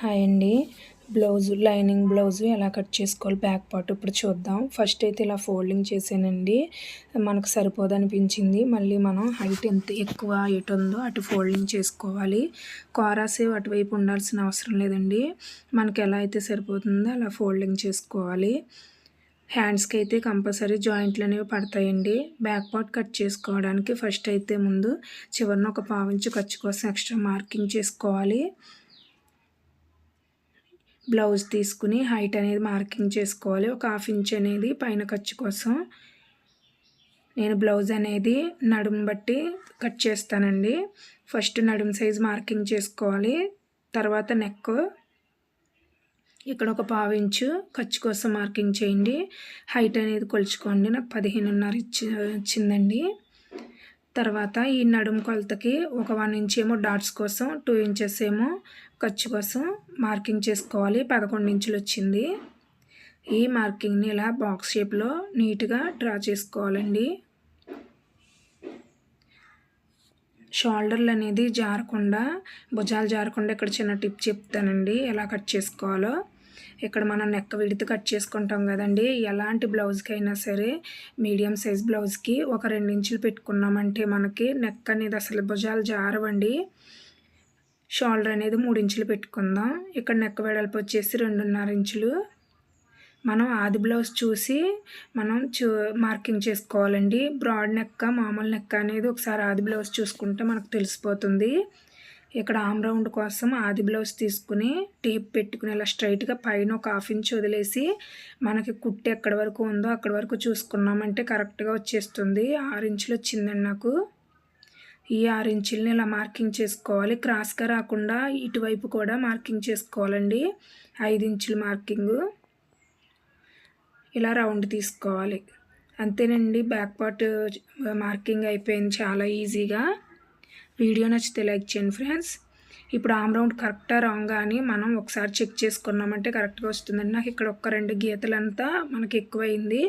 Hi అండి. Blouse lining blouse ఎలా cut చేసుకోవాలి బ్యాక్ పార్ట్ ఇప్పుడు చూద్దాం. ఫస్ట్ అయితే ఇలా ఫోల్డింగ్ చేసానండి మనకు సరిపోదు అనిపించింది. మళ్ళీ మనం హైట్ ఎంత ఎక్కువ ఎటు ఉందో అటు ఫోల్డింగ్ చేసుకోవాలి. కోరాసే అటువైపు ఉండాల్సిన అవసరం లేదండి. మనకి ఎలా అయితే సరిపోతుందో అలా ఫోల్డింగ్ చేసుకోవాలి. హ్యాండ్స్కి అయితే కంపల్సరీ జాయింట్లు అనేవి పడతాయండి. బ్యాక్ పార్ట్ కట్ చేసుకోవడానికి ఫస్ట్ అయితే ముందు చివరిన ఒక పావించి ఖర్చు కోసం ఎక్స్ట్రా మార్కింగ్ చేసుకోవాలి. బ్లౌజ్ తీసుకుని హైట్ అనేది మార్కింగ్ చేసుకోవాలి. ఒక హాఫ్ ఇంచ్ అనేది పైన ఖర్చు కోసం. నేను బ్లౌజ్ అనేది నడుము బట్టి కట్ చేస్తానండి. ఫస్ట్ నడుము సైజ్ మార్కింగ్ చేసుకోవాలి. తర్వాత నెక్. ఇక్కడ ఒక పావు ఇంచు ఖర్చు కోసం మార్కింగ్ చేయండి. హైట్ అనేది కొలుచుకోండి. నాకు పదిహేనున్నర ఇచ్చి వచ్చిందండి తర్వాత ఈ నడుము కొలతకి ఒక వన్ ఇంచ్ ఏమో డాట్స్ కోసం టూ ఇంచెస్ ఏమో ఖర్చు కోసం మార్కింగ్ చేసుకోవాలి. పదకొండు ఇంచులు వచ్చింది. ఈ మార్కింగ్ని ఇలా బాక్స్ షేప్లో నీట్గా డ్రా చేసుకోవాలండి. షోల్డర్లు అనేది జారకుండా భుజాలు జారకుండా ఇక్కడ చిన్న టిప్ చెప్తానండి. ఎలా కట్ చేసుకోవాలో ఇక్కడ మనం నెక్క విడితే కట్ చేసుకుంటాం కదండి. ఎలాంటి బ్లౌజ్కి అయినా సరే మీడియం సైజ్ బ్లౌజ్కి ఒక రెండు ఇంచులు పెట్టుకున్నామంటే మనకి నెక్ అనేది అసలు భుజాలు జారవండి. షోల్డర్ అనేది మూడు ఇంచులు పెట్టుకుందాం. ఇక్కడ నెక్క వెడల్పు వచ్చేసి రెండున్నర ఇంచులు. మనం ఆది బ్లౌజ్ చూసి మనం చూ మార్కింగ్ చేసుకోవాలండి. బ్రాడ్ నెక్క మామూలు నెక్క అనేది ఒకసారి ఆది బ్లౌజ్ చూసుకుంటే మనకు తెలిసిపోతుంది. ఇక్కడ ఆమ్ రౌండ్ కోసం ఆది బ్లౌజ్ తీసుకుని టేప్ పెట్టుకుని ఇలా స్ట్రైట్గా పైన ఒక హాఫ్ ఇంచ్ వదిలేసి మనకి కుట్టి ఎక్కడి వరకు ఉందో అక్కడి వరకు చూసుకున్నామంటే కరెక్ట్గా వచ్చేస్తుంది. ఆరు ఇంచులు వచ్చిందండి నాకు. ఈ ఆరు ఇంచుల్ని ఇలా మార్కింగ్ చేసుకోవాలి. క్రాస్గా రాకుండా ఇటువైపు కూడా మార్కింగ్ చేసుకోవాలండి. ఐదు ఇంచుల మార్కింగు. ఇలా రౌండ్ తీసుకోవాలి. అంతేనండి బ్యాక్ పార్ట్ మార్కింగ్ అయిపోయింది చాలా ఈజీగా. వీడియో నచ్చితే లైక్ చేయండి ఫ్రెండ్స్. ఇప్పుడు ఆమ్ రౌండ్ కరెక్టా రాంగ్ అని మనం ఒకసారి చెక్ చేసుకున్నామంటే కరెక్ట్గా వస్తుందండి. నాకు ఇక్కడ ఒక్క రెండు గీతలంతా మనకి ఎక్కువైంది.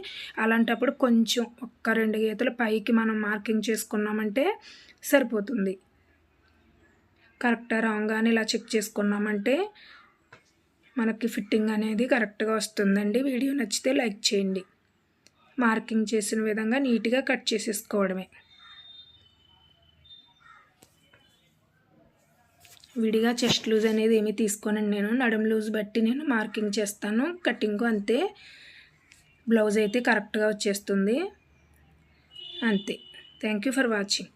అలాంటప్పుడు కొంచెం ఒక్క రెండు గీతలు పైకి మనం మార్కింగ్ చేసుకున్నామంటే సరిపోతుంది. కరెక్టా రాంగ్ అని ఇలా చెక్ చేసుకున్నామంటే మనకి ఫిట్టింగ్ అనేది కరెక్ట్గా వస్తుందండి. వీడియో నచ్చితే లైక్ చేయండి. మార్కింగ్ చేసిన విధంగా నీట్గా కట్ చేసేసుకోవడమే. విడిగా చెస్ట్ లూజ్ అనేది ఏమీ తీసుకోనండి నేను నడుం లూజ్ బట్టి నేను మార్కింగ్ చేస్తాను. కటింగ్ అంతే. బ్లౌజ్ అయితే కరెక్ట్గా వచ్చేస్తుంది. అంతే. Thank you for watching.